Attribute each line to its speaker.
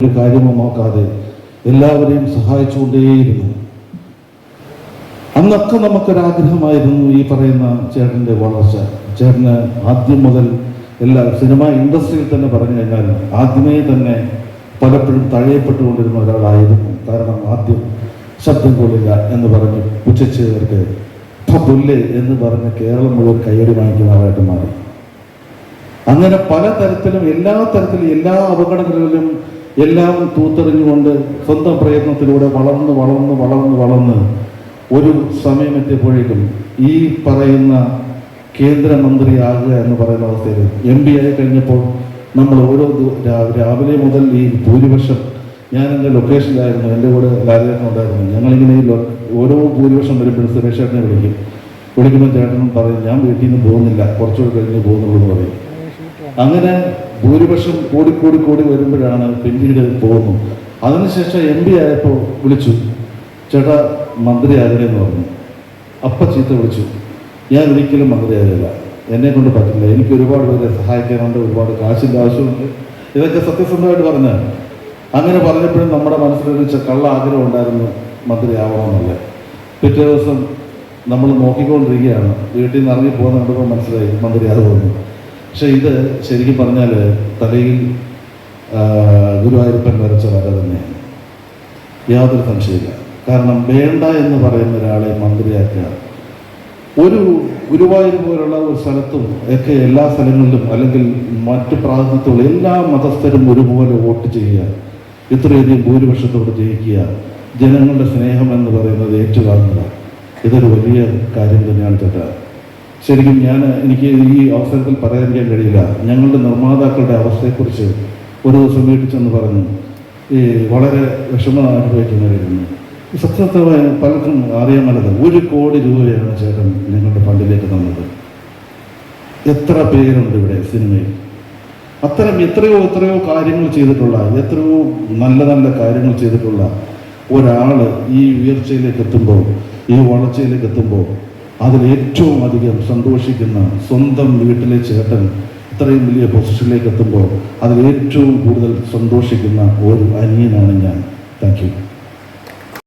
Speaker 1: ഒരു കാര്യമോ നോക്കാതെ എല്ലാവരെയും സഹായിച്ചുകൊണ്ടേയിരുന്നു. അന്നൊക്കെ നമുക്കൊരാഗ്രഹമായിരുന്നു ഈ പറയുന്ന ചേട്ടന്റെ വളർച്ച. ചേട്ടന് ആദ്യം മുതൽ എല്ലാ സിനിമ ഇൻഡസ്ട്രിയിൽ തന്നെ പറഞ്ഞു കഴിഞ്ഞാൽ ആദ്യമേ തന്നെ പലപ്പോഴും തഴയപ്പെട്ടുകൊണ്ടിരുന്ന ഒരാളായിരുന്നു. കാരണം ആദ്യം ശബ്ദം കൊള്ളില്ല എന്ന് പറഞ്ഞ് പുച്ഛച്ചവർക്ക് പുല്ല് എന്ന് പറഞ്ഞ് കേരളം മുഴുവൻ കയ്യടി വാങ്ങിക്കുന്നവരായിട്ട് മാറി. അങ്ങനെ പല തരത്തിലും എല്ലാ തരത്തിലും എല്ലാ അപകടങ്ങളിലും എല്ലാം തൂത്തെറിഞ്ഞുകൊണ്ട് സ്വന്തം പ്രയത്നത്തിലൂടെ വളർന്ന് വളർന്ന് വളർന്ന് വളർന്ന് ഒരു സമയമെത്തിയപ്പോഴേക്കും ഈ പറയുന്ന കേന്ദ്രമന്ത്രിയാകുക എന്ന് പറയുന്ന അവസ്ഥയിൽ എം പി ആയി കഴിഞ്ഞപ്പോൾ നമ്മൾ ഓരോ രാവിലെ മുതൽ ഈ ഭൂരിപക്ഷം ഞാൻ എന്റെ ലൊക്കേഷനിലായിരുന്നു എന്റെ കൂടെ ലാലേട്ടൻ ഉണ്ടായിരുന്നു. ഞങ്ങളിങ്ങനെ ഈ ഓരോ ഭൂരിപക്ഷം വരുമ്പോഴും സുരേഷ് ചേട്ടനെ വിളിക്കും. വിളിക്കുമ്പോൾ ചേട്ടൻ പറയും ഞാൻ വീട്ടിൽ നിന്ന് പോകുന്നില്ല കുറച്ചുകൂടി കഴിഞ്ഞ് പോകുന്നുള്ളൂ എന്ന് പറയും. അങ്ങനെ ഭൂരിപക്ഷം കൂടി കൂടി കൂടി വരുമ്പോഴാണ് പിന്നീട് പോകുന്നു അതിനുശേഷം എം പി ആയപ്പോൾ വിളിച്ചു. ചേട്ടാ മന്ത്രി ആകണമെന്ന് പറഞ്ഞു. അപ്പ ചീത്ത വിളിച്ചു. ഞാൻ ഒരിക്കലും മന്ത്രിയാകില്ല എന്നെ കൊണ്ട് പറ്റില്ല. എനിക്ക് ഒരുപാട് പേരെ സഹായിക്കാനുണ്ട് ഒരുപാട് കാശിന്റെ ആവശ്യമുണ്ട്. ഇതൊക്കെ സത്യസന്ധമായിട്ട് പറഞ്ഞു അങ്ങനെ പറഞ്ഞപ്പോഴും നമ്മുടെ മനസ്സിലൊരു കള്ള ആഗ്രഹം ഉണ്ടായിരുന്നു മന്ത്രി ആവണമെന്നല്ലേ. പിറ്റേ ദിവസം നമ്മൾ നോക്കിക്കൊണ്ടിരിക്കുകയാണ്. വീട്ടിൽ നിന്ന് ഇറങ്ങി പോകുന്ന കണ്ടപ്പോൾ മനസ്സിലായി മന്ത്രി ആകുമെന്ന് പക്ഷെ ഇത് ശരിക്കും പറഞ്ഞാൽ തലയിൽ ഗുരുവായൂരപ്പൻ വരച്ച വര തന്നെയാണ്. യാതൊരു സംശയമില്ല കാരണം വേണ്ട എന്ന് പറയുന്ന ഒരാളെ മന്ത്രിയാക്കുക ഒരു ഗുരുവായൂർ പോലുള്ള ഒരു സ്ഥലത്തും ഒക്കെ എല്ലാ സ്ഥലങ്ങളിലും അല്ലെങ്കിൽ മറ്റ് പ്രാതിനിധ്യമുള്ള എല്ലാ മതസ്ഥരും ഒരുപോലെ വോട്ട് ചെയ്യുക ഇത്രയധികം ഭൂരിപക്ഷത്തോട് ജയിക്കുക ജനങ്ങളുടെ സ്നേഹം എന്ന് പറയുന്നത് ഏറ്റുവാങ്ങുക ഇതൊരു വലിയ കാര്യം തന്നെയാണ് ചേട്ടാ. ശരിക്കും ഞാൻ എനിക്ക് ഈ അവസരത്തിൽ പറയാതിരിക്കാൻ കഴിയില്ല. ഞങ്ങളുടെ നിർമ്മാതാക്കളുടെ അവസ്ഥയെക്കുറിച്ച് ഒരു ദിവസം വീട്ടിൽ ചെന്ന് പറഞ്ഞു. ഈ വളരെ വിഷമം അനുഭവിക്കുന്നവരായിരുന്നു. സത്യസത്യമായ പലർക്കും അറിയാൻ നല്ലത് ഒരു കോടി രൂപയാണ് ചേട്ടൻ ഞങ്ങളുടെ ഫണ്ടിലേക്ക് തന്നത്. എത്ര പേരുണ്ട് ഇവിടെ സിനിമയിൽ? അത്തരം എത്രയോ എത്രയോ കാര്യങ്ങൾ ചെയ്തിട്ടുള്ള എത്രയോ നല്ല നല്ല കാര്യങ്ങൾ ചെയ്തിട്ടുള്ള ഒരാൾ ഈ ഉയർച്ചയിലേക്ക് എത്തുമ്പോൾ ഈ വളർച്ചയിലേക്ക് എത്തുമ്പോൾ അതിൽ ഏറ്റവും അധികം സന്തോഷിക്കുന്ന സ്വന്തം വീട്ടിലെ ചേട്ടൻ ഇത്രയും വലിയ പൊസിഷനിലേക്ക് എത്തുമ്പോൾ അതിൽ ഏറ്റവും കൂടുതൽ സന്തോഷിക്കുന്ന ഒരു അനിയനാണ് ഞാൻ. Thank you